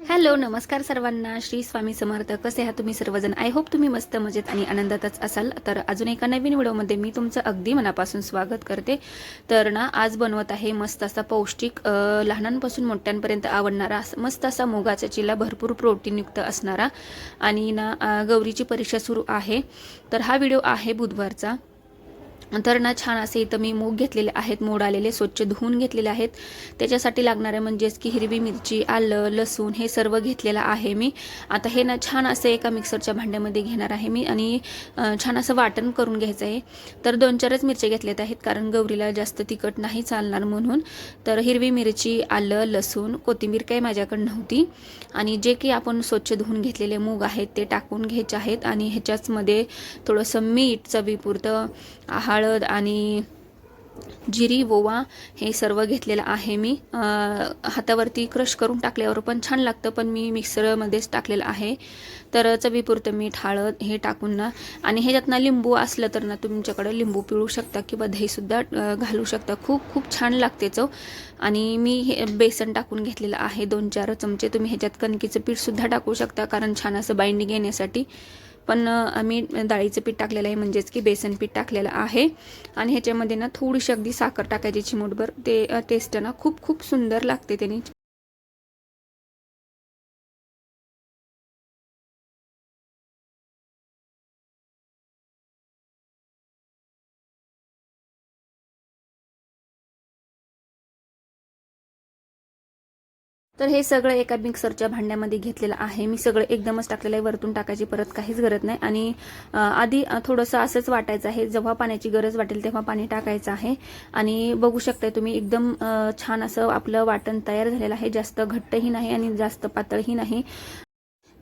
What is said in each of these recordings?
Hello नमस्कार सर्वांना. श्री स्वामी समर्थ. कसे आहात तुम्ही सर्वजण? आय होप तुम्ही मस्त मजेत आणि आनंदातच असाल. तर अजून एका नवीन व्हिडिओमध्ये मी तुमचं अगदी मनापासून स्वागत करते. तर ना आज बनवत आहे मस्त असा पौष्टिक लहानांपासून मोठ्यांपर्यंत आवडणारा मस्त असा मुगाचा चिला भरपूर प्रोटीनयुक्त असणारा. आणि ना गौरीची परीक्षा सुरू आहे. तर हा व्हिडिओ आहे बुधवारचा. तर ना छान असे इथं मी मूग घेतलेले आहेत मोड आलेले स्वच्छ धुवून घेतलेले आहेत. त्याच्यासाठी लागणारे म्हणजेच की हिरवी मिरची आलं लसूण हे सर्व घेतलेलं आहे मी. आता हे ना छान असे एका मिक्सरच्या भांड्यामध्ये घेणार आहे मी आणि छान असं वाटण करून घ्यायचं आहे. तर दोन चारच मिरच्या घेतल्यात आहेत कारण गौरीला जास्त तिखट नाही चालणार म्हणून. तर हिरवी मिरची आलं लसूण कोथिंबीर काही माझ्याकडे नव्हती. आणि जे की आपण स्वच्छ धुवून घेतलेले मूग आहेत ते टाकून घ्यायचे आहेत आणि ह्याच्याचमध्ये थोडंसं मीठ चवीपुरतं आहार हळद आणि जिरी ओवा हे सर्व घेतलेलं आहे मी. हातावरती क्रश करून टाकल्यावर पण छान लागतं पण मी मिक्सरमध्येच टाकलेलं आहे. तर चवीपुरतं मीठ हळद हे टाकून ना. आणि ह्याच्यात ना लिंबू असलं तर ना तुमच्याकडं लिंबू पिळू शकता किंवा दहीसुद्धा घालू शकता. खूप खूप छान लागते चव. आणि मी हे बेसन टाकून घेतलेलं आहे दोन चार चमचे. तुम्ही ह्याच्यात कणकीचं पीठसुद्धा टाकू शकता कारण छान असं बाइंडिंग येण्यासाठी. पण आम्ही डाळीचं पीठ टाकलेलं आहे म्हणजेच की बेसन पीठ टाकलेलं आहे. आणि ह्याच्यामध्ये ना थोडीशी अगदी साखर टाकायची चिमूटभर. ते टेस्ट ना खूप खूप सुंदर लागते त्याने. तर हे सगळं एका मिक्सरच्या भांड्यामध्ये घेतलेलं आहे. मी सगळं एकदमच टाकलेलं आहे. वरतून टाकायची परत काहीच गरज नाही. आणि आधी थोडंसं असंच वाटायचं आहे. जेव्हा पाण्याची गरज वाटेल तेव्हा पाणी टाकायचं आहे. आणि बघू शकताय तुम्ही एकदम छान असं आपलं वाटण तयार झालेलं आहे. जास्त घट्टही नाही आणि जास्त पातळही नाही.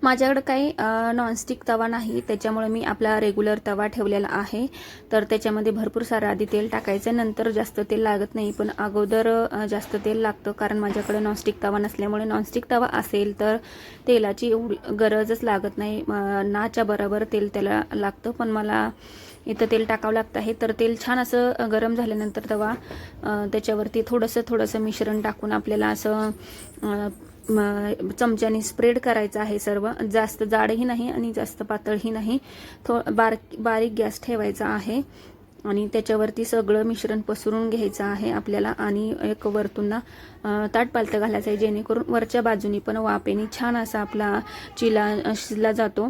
माझ्याकडं काही नॉनस्टिक तवा नाही. त्याच्यामुळे मी आपला रेग्युलर तवा ठेवलेला आहे. तर त्याच्यामध्ये भरपूर सारं आधी तेल टाकायचं. नंतर जास्त तेल लागत नाही पण अगोदर जास्त तेल लागतं. कारण माझ्याकडे नॉनस्टिक तवा नसल्यामुळे नॉनस्टिक तवा असेल तर तेलाची गरजच लागत नाही. नाच्या बरोबर तेल त्याला लागतं. पण मला इथं तेल टाकावं लागतं आहे. तर तेल छान असं गरम झाल्यानंतर तवा त्याच्यावरती थोडंसं थोडंसं मिश्रण टाकून आपल्याला असं चमच्याने स्प्रेड करायचं आहे सर्व. जास्त जाडही नाही आणि जास्त पातळही नाही. थो बारीक बारीक गॅस ठेवायचा आहे. आणि त्याच्यावरती सगळं मिश्रण पसरून घ्यायचं आहे आपल्याला. आणि एक वरतूंना ताट पालतं घालायचं आहे जेणेकरून वरच्या बाजूनी पण वापेने छान असा आपला चिला शिजला जातो.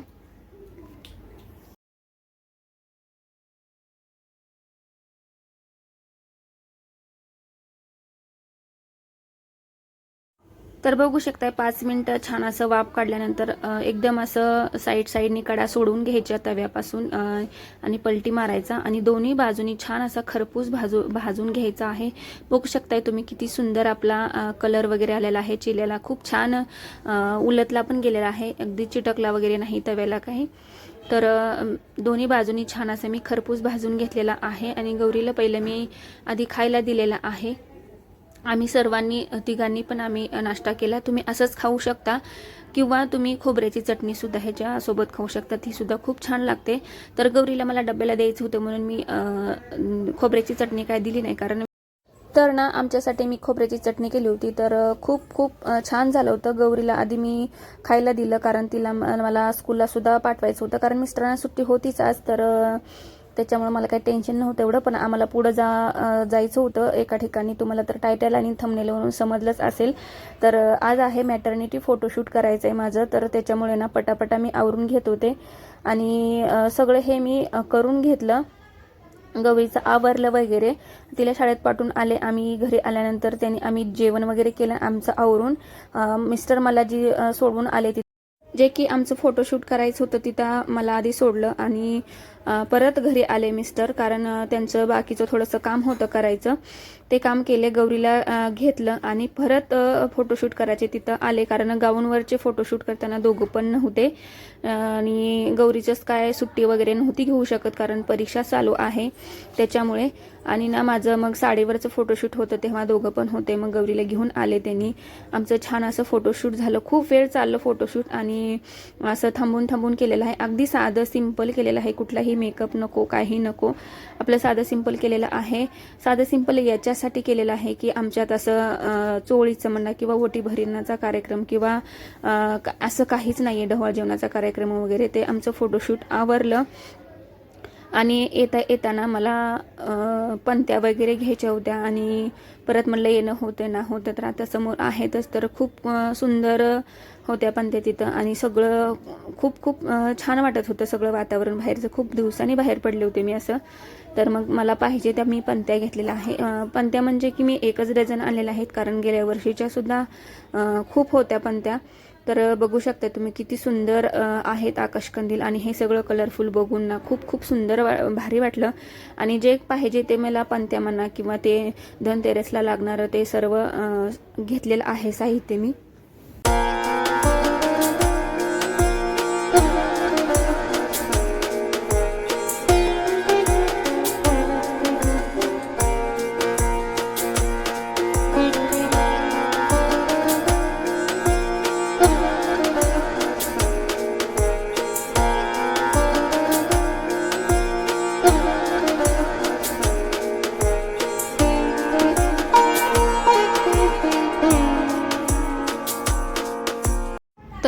तर बघू शकताय पाच मिनटं छान असं वाफ काढल्यानंतर एकदम असं साईड साईडनी कडा सोडून घ्यायच्या तव्यापासून आणि पलटी मारायचा. आणि दोन्ही बाजूनी छान असा खरपूस भाजू भाजून घ्यायचा आहे. बघू शकताय तुम्ही किती सुंदर आपला कलर वगैरे आलेला आहे. चिल्याला खूप छान उलतला उलटला पण गेलेला आहे. अगदी चिटकला वगैरे नाही तव्याला काही. तर दोन्ही बाजूनी छान असं मी खरपूस भाजून घेतलेला आहे. आणि गौरीला पहिलं मी आधी खायला दिलेला आहे. आम्ही सर्वांनी तिघांनी पण आम्ही नाश्ता केला. तुम्ही असंच खाऊ शकता. किंवा तुम्ही खोबऱ्याची चटणीसुद्धा ह्याच्यासोबत खाऊ शकता. तीसुद्धा खूप छान लागते. तर गौरीला मला डब्याला द्यायचं होतं म्हणून मी खोबऱ्याची चटणी काय दिली नाही. कारण तर ना आमच्यासाठी मी खोबऱ्याची चटणी केली होती. तर खूप खूप छान झालं होतं. गौरीला आधी मी खायला दिलं. कारण तिला मला स्कूलला सुद्धा पाठवायचं होतं. कारण मिस्टरांना सुट्टी होतीच आज. तर त्याच्यामुळे मला काही टेन्शन नव्हतं एवढं पण आम्हाला पुढं जा जायचं होतं. एका ठिकाणी तुम्हाला तर टायटल आणि थंबनेलवरून समजलंच असेल. तर आज आहे मॅटर्निटी फोटोशूट करायचं आहे माझं. तर त्याच्यामुळे ना पटापटा मी आवरून घेत होते. आणि सगळं हे मी करून घेतलं. गवळीचं आवरलं वगैरे. तिला शाळेत पाठवून आले. आम्ही घरी आल्यानंतर त्यांनी आम्ही जेवण वगैरे केलं आमचं आवरून. मिस्टर मला जी सोडून सोडवून आले तिथे जे की आमचं फोटोशूट करायचं होतं तिथं मला आधी सोडलं. आणि परत घरी आले मिस्टर कारण त्यांचं बाकीचं थोडंसं काम होतं करायचं. ते काम केले गौरीला घेतलं आणि परत फोटोशूट करायचे. तिथं आले कारण गाऊनवरचे फोटोशूट करताना दोघं पण नव्हते. आणि गौरीचंच काय सुट्टी वगैरे नव्हती घेऊ शकत कारण परीक्षा चालू आहे त्याच्यामुळे. आणि ना माझं मग साडीवरचं फोटोशूट होतं तेव्हा दोघं पण होते. मग गौरीला घेऊन आले त्यांनी. आमचं छान असं फोटोशूट झालं. खूप वेळ चाललं फोटोशूट आणि असं थांबून थांबून केलेलं आहे. अगदी साधं सिंपल केलेलं आहे. कुठलाही मेकअप नको काही नको. आपलं साधं सिंपल केलेलं आहे. साधं सिंपल याच्यासाठी केलेलं आहे की आमच्यात असं चोळीचं म्हणा किंवा ओटी भरिणाचा कार्यक्रम किंवा असं काहीच नाही आहे ढवळ जेवणाचा कार्यक्रम वगैरे. ते आमचं फोटोशूट आवरलं. आणि येता येताना मला पंत्या वगैरे घ्यायच्या होत्या आणि परत म्हणलं येणं होतं ना होतं तर आता समोर आहेतच तर खूप सुंदर होत्या पंत्या तिथं आणि सगळं खूप खूप छान वाटत होतं सगळं वातावरण बाहेरचं. खूप दिवसांनी बाहेर पडले होते मी असं. तर मग मला पाहिजे त्या मी पंत्या घेतलेल्या आहे. पणत्या पंत्या म्हणजे की मी एकच डझन आणलेल्या आहेत कारण गेल्या वर्षीच्या सुद्धा खूप होत्या पंत्या. तर बघू शकता तुम्ही किती सुंदर आहेत आकाशकंदील आणि हे सगळं कलरफुल बघून ना खूप खूप सुंदर वा भारी वाटलं. आणि जे पाहिजे ते मला पंत्या म्हणा किंवा ते धनतेरसला लागणारं ते सर्व घेतलेलं आहे साहित्य मी.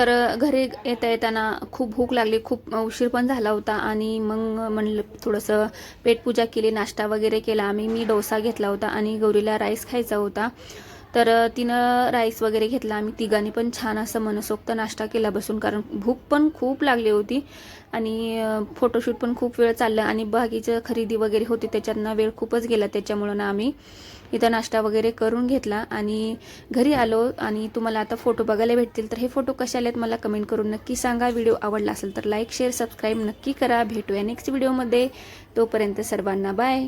तर घरी येता येताना खूप भूक लागली खूप उशीर पण झाला होता आणि मग म्हणलं थोडंसं पेटपूजा केली नाश्ता वगैरे केला. आम्ही मी डोसा घेतला होता आणि गौरीला राईस खायचा होता. तर तिनं राईस वगैरे घेतला. आम्ही तिघांनी पण छान असं मनसोक्त नाश्ता केला बसून कारण भूक पण खूप लागली होती आणि फोटोशूट पण खूप वेळ चाललं आणि बाकीचं खरेदी वगैरे होती त्याच्यातनं वेळ खूपच गेला. त्याच्यामुळं ना आम्ही इथं नाश्ता वगैरे करून घेतला आणि घरी आलो आणि तुम्हाला आता फोटो बघायला भेटतील. तर हे फोटो कसे आलेत मला कमेंट करून नक्की सांगा. व्हिडिओ आवडला असेल तर लाईक शेअर सबस्क्राईब नक्की करा. भेटूया नेक्स्ट व्हिडिओमध्ये. तोपर्यंत सर्वांना बाय.